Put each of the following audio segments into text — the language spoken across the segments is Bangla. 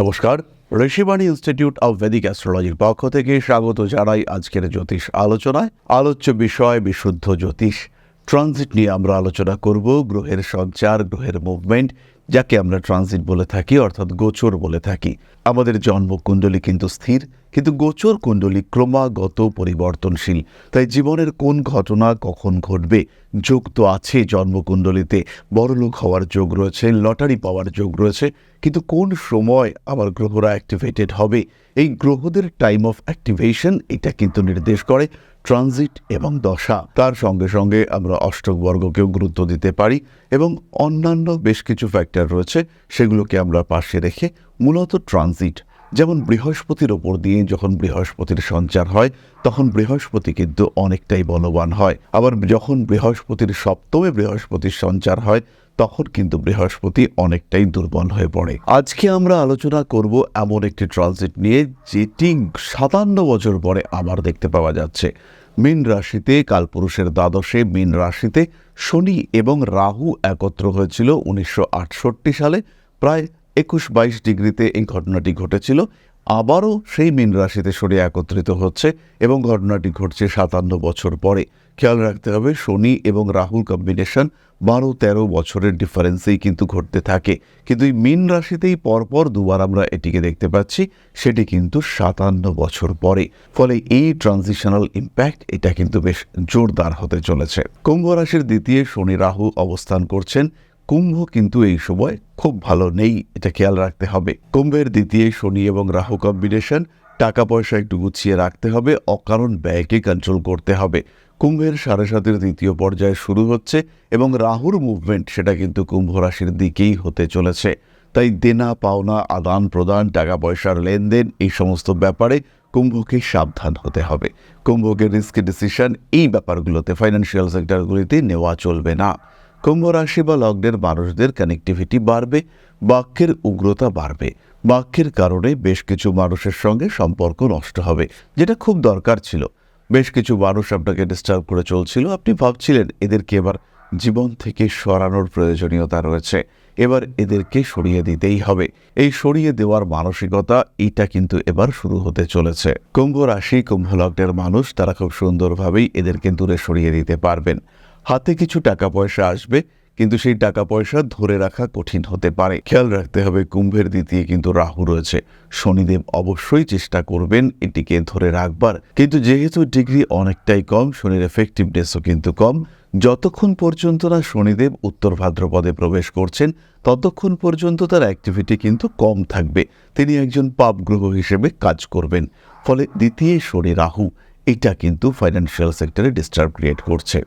নমস্কার, ঋষিবাণী ইনস্টিটিউট অব ভেদিক অ্যাস্ট্রোলজির পক্ষ থেকে স্বাগত জানাই আজকের জ্যোতিষ আলোচনায়। আলোচ্য বিষয়, বিশুদ্ধ জ্যোতিষ। ট্রানজিট নিয়ে আমরা আলোচনা করব, গ্রহের সঞ্চার, গ্রহের মুভমেন্ট, যাকে আমরা ট্রানজিট বলে থাকি, অর্থাৎ গোচর বলে থাকি। আমাদের জন্মকুণ্ডলী কিন্তু স্থির, কিন্তু গোচর কুণ্ডলী ক্রমাগত পরিবর্তনশীল। তাই জীবনের কোন ঘটনা কখন ঘটবে, যোগ তো আছে জন্মকুণ্ডলিতে। বড়লোক হওয়ার যোগ রয়েছে, লটারি পাওয়ার যোগ রয়েছে, কিন্তু কোন সময় আমার গ্রহরা অ্যাক্টিভেটেড হবে, এই গ্রহদের টাইম অফ অ্যাক্টিভেশন এটা কিন্তু নির্দেশ করে ট্রানজিট এবং দশা। তার সঙ্গে সঙ্গে আমরা অষ্টক বর্গকেও গুরুত্ব দিতে পারি এবং অন্যান্য বেশ কিছু ফ্যাক্টর রয়েছে, সেগুলোকে আমরা পাশে রেখে মূলত ট্রানজিট, যেমন বৃহস্পতির ওপর দিয়ে যখন বৃহস্পতির সঞ্চার হয়, তখন বৃহস্পতি কিন্তু অনেকটাই বলবান হয়। আবার যখন বৃহস্পতির সপ্তমে বৃহস্পতির সঞ্চার হয়, তখন কিন্তু বৃহস্পতি অনেকটাই দুর্বল হয়ে পড়ে। আজকে আমরা আলোচনা করব এমন একটি ট্রানজিট নিয়ে, যেটি সাতান্ন বছর পরে আবার দেখতে পাওয়া যাচ্ছে। মীন রাশিতে কালপুরুষের দ্বাদশে মীন রাশিতে শনি এবং রাহু একত্র হয়েছিল উনিশশো আটষট্টি সালে, প্রায় একুশ বাইশ ডিগ্রিতে এই ঘটনাটি ঘটেছিল। আবারও সেই মীন রাশিতে শনি একত্রিত হচ্ছে এবং ঘটনাটি ঘটছে সাতান্ন বছর পরে। খেয়াল রাখতে হবে, শনি এবং রাহুল কম্বিনেশন বারো তেরো বছরের ডিফারেন্সেই কিন্তু ঘটতে থাকে। কিন্তু এই মীন রাশিতেই পরপর দুবার আমরা এটিকে দেখতে পাচ্ছি, সেটি কিন্তু সাতান্ন বছর পরে। ফলে এই ট্রানজিশনাল ইম্প্যাক্ট এটা কিন্তু বেশ জোরদার হতে চলেছে। কুম্ভ রাশির দ্বিতীয় শনি রাহু অবস্থান করছেন কুম্ভ কিন্তু এই সময় খুব ভালো নেই, এটা খেয়াল রাখতে হবে। কুম্ভের দ্বিতীয় শনি এবং রাহু কম্বিনেশন টাকা পয়সা একটু গুছিয়ে রাখতে হবে, অকারণ ব্যয়কে কন্ট্রোল করতে হবে। কুম্ভের সাড়ে সাতের দ্বিতীয় পর্যায়ে শুরু হচ্ছে এবং রাহুর মুভমেন্ট সেটা কিন্তু কুম্ভ রাশির দিকেই হতে চলেছে। তাই দেনা, পাওনা, আদান প্রদান টাকা পয়সার লেনদেন, এই সমস্ত ব্যাপারে কুম্ভকে সাবধান হতে হবে। কুম্ভকে রিস্ক ডিসিশন এই ব্যাপারগুলোতে ফাইন্যান্সিয়াল সেক্টরগুলিতে নেওয়া চলবে না। কুম্ভ রাশি বা লগ্নের মানুষদের কানেক্টিভিটি বাড়বে, বাক্যের উগ্রতা বাড়বে। বাক্যের কারণে বেশ কিছু মানুষের সঙ্গে সম্পর্ক নষ্ট হবে, যেটা খুব দরকার ছিল। বেশ কিছু মানুষ আপনাকে ডিস্টার্ব করে চলছিল। আপনি ভাবছিলেন, এদেরকে এবার জীবন থেকে সরানোর প্রয়োজনীয়তা রয়েছে। এবার এদেরকে সরিয়ে দিতেই হবে। এই সরিয়ে দেওয়ার মানসিকতা, এটা কিন্তু এবার শুরু হতে চলেছে। কুম্ভ রাশি, কুম্ভ লগ্নের মানুষ, তারা খুব সুন্দরভাবেই এদেরকে দূরে সরিয়ে দিতে পারবেন। হাতে কিছু টাকা পয়সা আসবে, কিন্তু সেই টাকা পয়সা ধরে রাখা কঠিন হতে পারে। খেয়াল রাখতে হবে, কুম্ভের দ্বিতীয় কিন্তু রাহু রয়েছে। শনিদেব অবশ্যই চেষ্টা করবেন এটিকে ধরে রাখবার। কিন্তু যেহেতু ডিগ্রি অনেকটাই কম, শনির এফেক্টিভনেসও কিন্তু কম, যতক্ষণ পর্যন্ত না শনিদেব উত্তর ভাদ্রপদে প্রবেশ করছেন, ততক্ষণ পর্যন্ত তার অ্যাক্টিভিটি কিন্তু কম থাকবে। তিনি একজন পাপ গ্রহ হিসেবে কাজ করবেন। ফলে দ্বিতীয় শনি রাহু, এটা কিন্তু ফাইন্যান্সিয়াল সেক্টরে ডিস্টার্ব ক্রিয়েট করছে।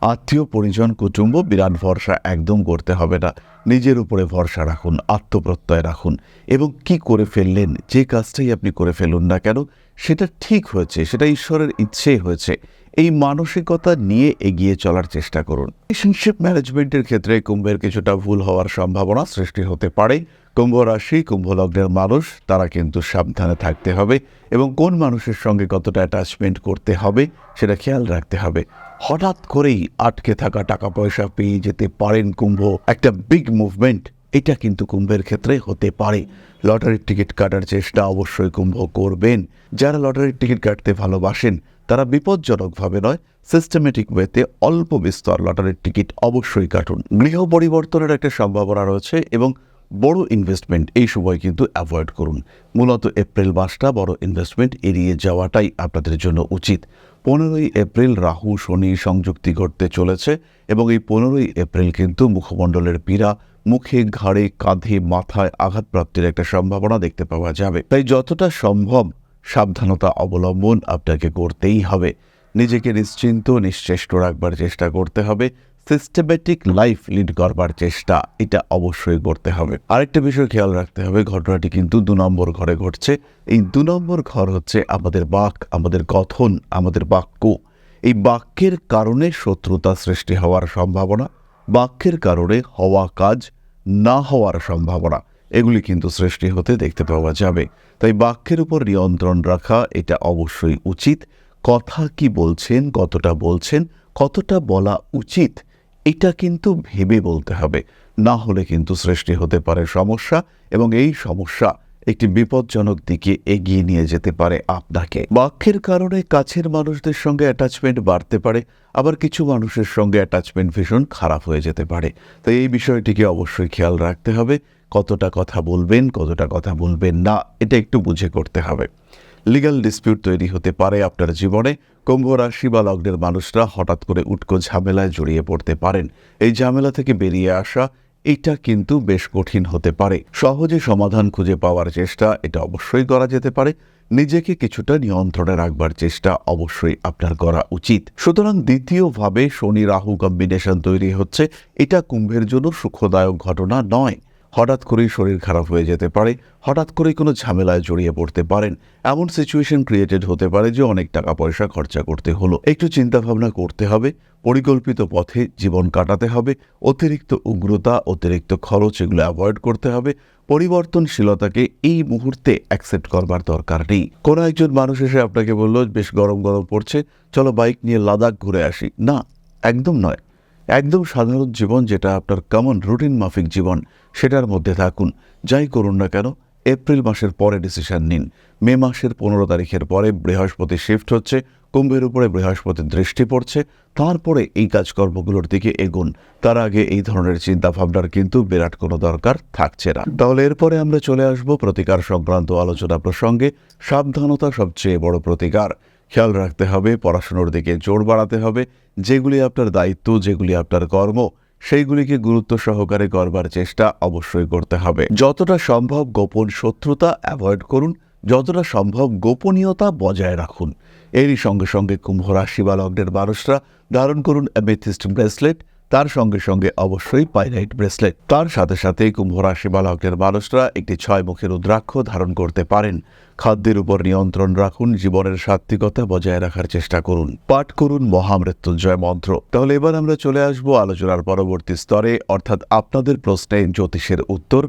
আত্মীয় পরিজন কুটুম্ব বিরাট ভরসা একদম করতে হবে না। নিজের উপরে ভরসা রাখুন, আত্মপ্রত্যয় রাখুন। এবং কি করে ফেললেন, যে কাজটাই আপনি করে ফেলুন না কেন, সেটা ঠিক হয়েছে, সেটা ঈশ্বরের ইচ্ছেই হয়েছে। এই মানসিকতা নিয়ে এগিয়ে চলার চেষ্টা করুন। রিলেশনশিপ ম্যানেজমেন্টের ক্ষেত্রে কুম্ভের কিছুটা ভুল হওয়ার সম্ভাবনা সৃষ্টি হতে পারে। কুম্ভ রাশি, কুম্ভ লগ্নের মানুষ, তারা কিন্তু সাবধানে থাকতে হবে এবং কোন মানুষের সঙ্গে কতটা অ্যাটাচমেন্ট করতে হবে, সেটা খেয়াল রাখতে হবে। হঠাৎ করেই আটকে থাকা টাকা পয়সা পেয়ে যেতে পারেন কুম্ভ। একটা বিগ মুভমেন্ট এটা কিন্তু কুম্ভের ক্ষেত্রে হতে পারে। লটারির টিকিট কাটার চেষ্টা অবশ্যই কুম্ভ করবেন। যারা লটারির টিকিট কাটতে ভালোবাসেন, তারা বিপজ্জনকভাবে নয় সিস্টেমেটিক ওয়েতে অল্প বিস্তর লটারির টিকিট অবশ্যই কাটুন। গৃহ পরিবর্তনের একটা সম্ভাবনা রয়েছে এবং বড় ইনভেস্টমেন্ট এই সময় কিন্তু অ্যাভয়েড করুন। মূলত এপ্রিল মাসটা বড় ইনভেস্টমেন্ট এড়িয়ে যাওয়াটাই আপনাদের জন্য উচিত। পনেরোই এপ্রিল রাহু শনি সংযুক্তি ঘটতে চলেছে এবং এই পনেরোই এপ্রিল কিন্তু মুখমণ্ডলের পীড়া, মুখে ঘাড়ে কাঁধে মাথায় আঘাতপ্রাপ্তির একটা সম্ভাবনা দেখতে পাওয়া যাবে। তাই যতটা সম্ভব সাবধানতা অবলম্বন আপনাকে করতেই হবে। নিজেকে নিশ্চিন্ত, নিশ্চেষ্ট রাখবার চেষ্টা করতে হবে। সিস্টেমেটিক লাইফ লিড করবার চেষ্টা, এটা অবশ্যই করতে হবে। আরেকটা বিষয় খেয়াল রাখতে হবে, ঘটনাটি কিন্তু দু নম্বর ঘরে ঘটছে। এই দু নম্বর ঘর হচ্ছে আমাদের বাক, আমাদের কথন, আমাদের বাক্য। এই বাক্যের কারণে শত্রুতা সৃষ্টি হওয়ার সম্ভাবনা, বাক্যের কারণে হওয়া কাজ না হওয়ার সম্ভাবনা, এগুলি কিন্তু সৃষ্টি হতে দেখতে পাওয়া যাবে। তাই বাক্যের উপর নিয়ন্ত্রণ রাখা, এটা অবশ্যই উচিত। কথা কি বলছেন, কতটা বলছেন, কতটা বলা উচিত এটা কিন্তু ভেবে বলতে হবে। না হলে কিন্তু সৃষ্টি হতে পারে সমস্যা এবং এই সমস্যা একটি বিপজ্জনক দিকে এগিয়ে নিয়ে যেতে পারে আপনাকে। বাক্যের কারণে কাছের মানুষদের সঙ্গে অ্যাটাচমেন্ট বাড়তে পারে, আবার কিছু মানুষের সঙ্গে অ্যাটাচমেন্ট ভীষণ খারাপ হয়ে যেতে পারে। তো এই বিষয়টিকে অবশ্যই খেয়াল রাখতে হবে, কতটা কথা বলবেন, কতটা কথা বলবেন না, এটা একটু বুঝে করতে হবে। লিগ্যাল ডিসপিউট তৈরি হতে পারে আপনার জীবনে। কুম্ভ রাশি বা লগ্নের মানুষরা হঠাৎ করে উটকো ঝামেলায় জড়িয়ে পড়তে পারেন। এই ঝামেলা থেকে বেরিয়ে আসা, এটা কিন্তু বেশ কঠিন হতে পারে। সহজে সমাধান খুঁজে পাওয়ার চেষ্টা, এটা অবশ্যই করা যেতে পারে। নিজেকে কিছুটা নিয়ন্ত্রণে রাখবার চেষ্টা অবশ্যই আপনার করা উচিত। সুতরাং দ্বিতীয়ভাবে শনি রাহু কম্বিনেশন তৈরি হচ্ছে। এটা কুম্ভের জন্য সুখদায়ক ঘটনা নয়। হঠাৎ করেই শরীর খারাপ হয়ে যেতে পারে, হঠাৎ করেই কোনো ঝামেলায় জড়িয়ে পড়তে পারেন। এমন সিচুয়েশন ক্রিয়েটেড হতে পারে যে অনেক টাকা পয়সা খরচা করতে হলো। একটু চিন্তাভাবনা করতে হবে, পরিকল্পিত পথে জীবন কাটাতে হবে, অতিরিক্ত উগ্রতা, অতিরিক্ত খরচ এগুলো অ্যাভয়েড করতে হবে, পরিবর্তনশীলতাকে এই মুহূর্তে অ্যাকসেপ্ট করবার দরকার নেই। কোনো একজন মানুষ এসে আপনাকে বলল, বেশ গরম গরম পড়ছে, চলো বাইক নিয়ে লাদাখ ঘুরে আসি। না, একদম নয়। একদম সাধারণ জীবন যেটা আপনার কমন রুটিন মাফিক জীবন, সেটার মধ্যে থাকুন। যাই করুন না কেন, এপ্রিল মাসের পরে ডিসিশন নিন। মে মাসের পনেরো তারিখের পরে বৃহস্পতি শিফট হচ্ছে, কুম্ভের উপরে বৃহস্পতির দৃষ্টি পড়ছে, তারপরে এই কাজকর্মগুলোর দিকে এগুন। তার আগে এই ধরনের চিন্তাভাবনার কিন্তু বিরাট কোনো দরকার থাকছে না। তাহলে এরপরে আমরা চলে আসব প্রতিকার সংক্রান্ত আলোচনা প্রসঙ্গে। সাবধানতা সবচেয়ে বড় প্রতিকার। খেয়াল রাখতে হবে, পড়াশুনোর দিকে জোর বাড়াতে হবে। যেগুলি আপনার দায়িত্ব, যেগুলি আপনার কর্ম, সেইগুলিকে গুরুত্ব সহকারে করবার চেষ্টা অবশ্যই করতে হবে। যতটা সম্ভব গোপন শত্রুতা অ্যাভয়েড করুন, যতটা সম্ভব গোপনীয়তা বজায় রাখুন। এরই সঙ্গে সঙ্গে কুম্ভ রাশি বা লগ্নের মানুষরা ধারণ করুন অ্যামেথিস্ট ব্রেসলেট তার সঙ্গে সঙ্গে অবশ্যই পাইরাইট ব্রেসলেট। তার সাথে সাথে কুম্ভ রাশি বা লগ্নের মানুষরা একটি ছয় মুখের রুদ্রাক্ষ ধারণ করতে পারেন। খাদ্যের উপর নিয়ন্ত্রণ রাখুন, জীবনের সাত্বিকতা বজায় রাখার চেষ্টা করুন। পাঠ করুন মহামৃত্যুঞ্জয় মন্ত্র। তাহলে এবার আমরা চলে আসব আলোচনার পরবর্তী স্তরে, অর্থাৎ আপনাদের প্রশ্নে জ্যোতিষের উত্তর।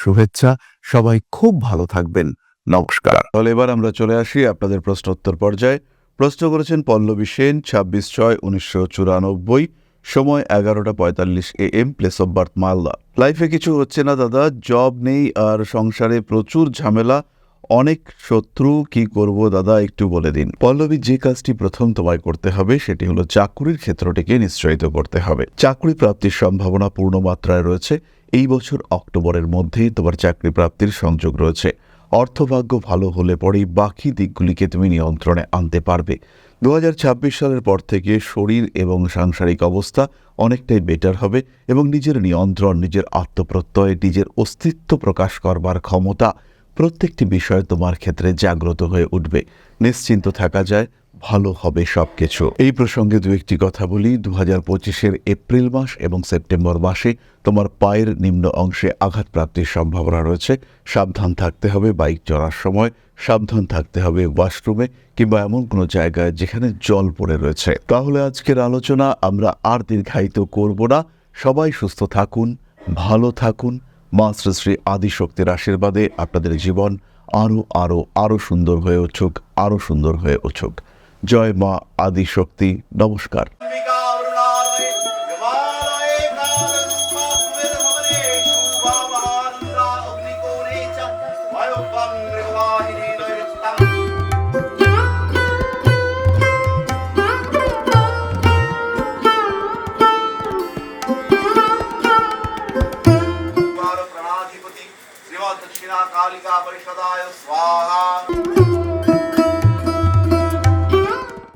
শুভেচ্ছা। সবাই খুব ভালো থাকবেন। নমস্কার। তাহলে এবার আমরা চলে আসি আপনাদের প্রশ্নোত্তর পর্যায়ে। প্রশ্ন করেছেন পল্লবী সেন, ছাব্বিশ ছয়, উনিশশো চুরানব্বই, সময় এগারোটা পঁয়তাল্লিশ A M place of birth Malda. লাইফে কিছু হচ্ছে না দাদা জব নেই আর সংসারে প্রচুর ঝামেলা। অনেক শত্রু, কি করব দাদা, একটু বলে দিন। পল্লবী, যে কাজটি প্রথম তোমায় করতে হবে, সেটি হলো চাকুরির ক্ষেত্রটিকে নিশ্চয়িত করতে হবে। চাকরি প্রাপ্তির সম্ভাবনা পূর্ণ মাত্রায় রয়েছে। এই বছর অক্টোবরের মধ্যেই তোমার চাকরি প্রাপ্তির সংযোগ রয়েছে। অর্থভাগ্য ভালো হলে পরেই বাকি দিকগুলিকে তুমি নিয়ন্ত্রণে আনতে পারবে। দু হাজার ছাব্বিশ সালের পর থেকে শরীর এবং সাংসারিক অবস্থা অনেকটাই বেটার হবে এবং নিজের নিয়ন্ত্রণ, নিজের আত্মপ্রত্যয়, নিজের অস্তিত্ব প্রকাশ করবার ক্ষমতা প্রত্যেকটি বিষয় তোমার ক্ষেত্রে জাগ্রত হয়ে উঠবে। নিশ্চিন্ত থাকা যায়, ভালো হবে সবকিছু। এই প্রসঙ্গে দু একটি কথা বলি। দু হাজার পঁচিশের এপ্রিল মাস এবং সেপ্টেম্বর মাসে তোমার পায়ের নিম্ন অংশে আঘাত প্রাপ্তির সম্ভাবনা রয়েছে। সাবধান থাকতে হবে, বাইক চড়ার সময় সাবধান থাকতে হবে ওয়াশরুমে কিংবা এমন কোনো জায়গায় যেখানে জল পড়ে রয়েছে। তাহলে আজকের আলোচনা আমরা আর দীর্ঘায়িত করব না। সবাই সুস্থ থাকুন, ভালো থাকুন। মা শ্রী শ্রী আদিশক্তির আশীর্বাদে আপনাদের জীবন আরও আরও আরও সুন্দর হয়ে উঠুক আরও সুন্দর হয়ে উঠুক। জয় মা আদি শক্তি নমস্কার